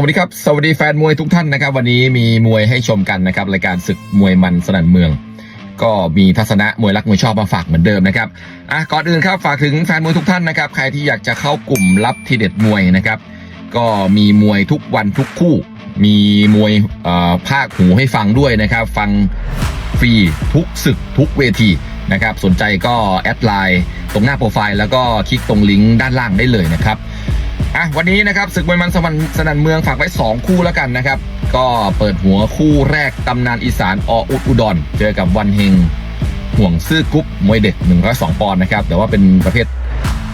วัสดีครับ สวัสดีแฟนมวยทุกท่านนะครับ วันนี้มีมวยให้ชมกันนะครับรายการศึกมวยมันสนั่นเมือง ก็มีทัศนะมวยรักมวยชอบมาฝากเหมือนเดิมนะครับอะก่อนอื่นครับฝากถึงแฟนมวยทุกท่านนะครับใครที่อยากจะเข้ากลุ่มลับทีเด็ดมวยนะครับ ก็มีมวยทุกวันทุกคู่ มีมวยภาคหูให้ฟังด้วยนะครับ ฟังฟรีทุกศึกทุกเวทีนะครับ สนใจก็แอดไลน์ตรงหน้าโปรไฟล์แล้วก็คลิกตรงลิงก์ด้านล่างได้เลยนะครับ อะวันนี้นะครับศึกมวยมันสมันสนันเมืองฝากไว้ 2 คู่แล้วกันนะครับ ก็เปิดหัวคู่แรกตำนานอีสานออุดอุดรเจอกับวันเฮงห่วงซื่อกรุ๊ปมวยเด็ก 102 ปอนด์นะครับ แต่ว่าเป็นประเภท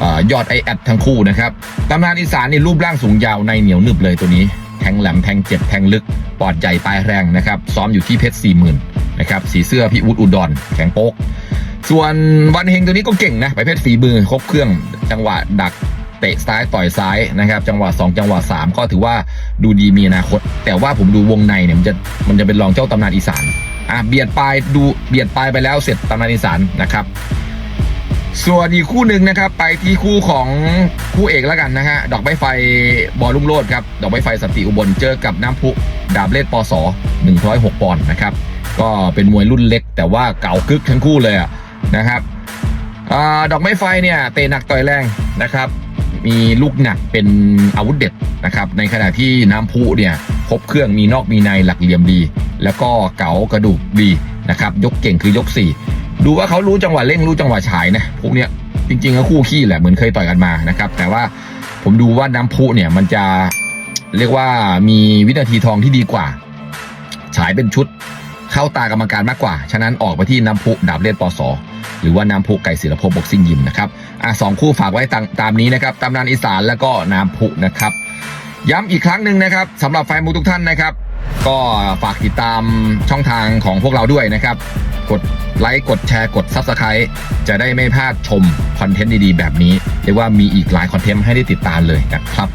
อยอดไอแอดทั้งคู่นะครับตำนานอีสานนี่รูปร่างสูงยาวในเหนียวหนึบเลยตัวนี้ แทงแหลมแทงเจ็บแทงลึกปอดใหญ่ปลายแรงนะครับ ซ้อมอยู่ที่เพชรสี่หมื่นนะครับสีเสื้อพี่อุดอุดรแข็งโป๊กส่วนวันเฮงตัวนี้ก็เก่งนะประเภทฝีมือครบเครื่องจังหวะดัก เตะซ้ายต่อยซ้ายนะครับ จังหวะ2จังหวะ3ก็ถือว่าดูดีมีอนาคต แต่ว่าผมดูวงในเนี่ยมันจะมันจะเป็นรองเจ้าตำนานอีสานอะเบียดปลายดูเบียดปลายไปแล้วเสร็จตำนานอีสานนะครับส่วนอีกคู่หนึ่งนะครับ ไปที่คู่ของคู่เอกแล้วกันนะฮะดอกไม้ไฟบอลลุ่งโลดครับดอกไม้ไฟสติอุบลเจอกับน้ำพุดาบเล่ปอส106ปอนด์นะครับ ก็เป็นมวยรุ่นเล็ก แต่ว่าเก่ากึกทั้งคู่เลยอะนะครับอดอกไม้ไฟเนี่ยเตะหนักต่อยแรงนะครับ มีลูกหนักเป็นอาวุธเด็ดนะครับ ในขณะที่น้ำพุเนี่ยครบเครื่องมีนอกมีในหลักเหลี่ยมดี แล้วก็เก๋ากระดูกดีนะครับ ยกเก่งคือยก 4 ดูว่าเขารู้จังหวะเร่งรู้จังหวะฉายนะพวกเนี้ยจริงๆก็คู่ขี้แหละเหมือนเคยต่อยกันมานะครับ แต่ว่าผมดูว่าน้ำพุเนี่ยมันจะเรียกว่ามีวินาทีทองที่ดีกว่า ฉายเป็นชุด เข้าตากรรมการมากกว่า ฉะนั้นออกไปที่น้ำพุดาบเล่นปอสอหรือว่าน้ำพุไก่ศิลปภพบ็อกซิ่งยิมนะครับอะสองคู่ฝากไว้ตามตามนี้นะครับตำนานอีสานแล้วก็น้ำพุนะครับ ย้ำอีกครั้งหนึ่งนะครับสำหรับแฟนมูทุกท่านนะครับ ก็ฝากติดตามช่องทางของพวกเราด้วยนะครับกดไลค์กดแชร์กด Subscribe จะได้ไม่พลาดชมคอนเทนต์ดีๆ แบบนี้ เรียกว่ามีอีกหลายคอนเทนต์ให้ได้ติดตามเลยนะครับ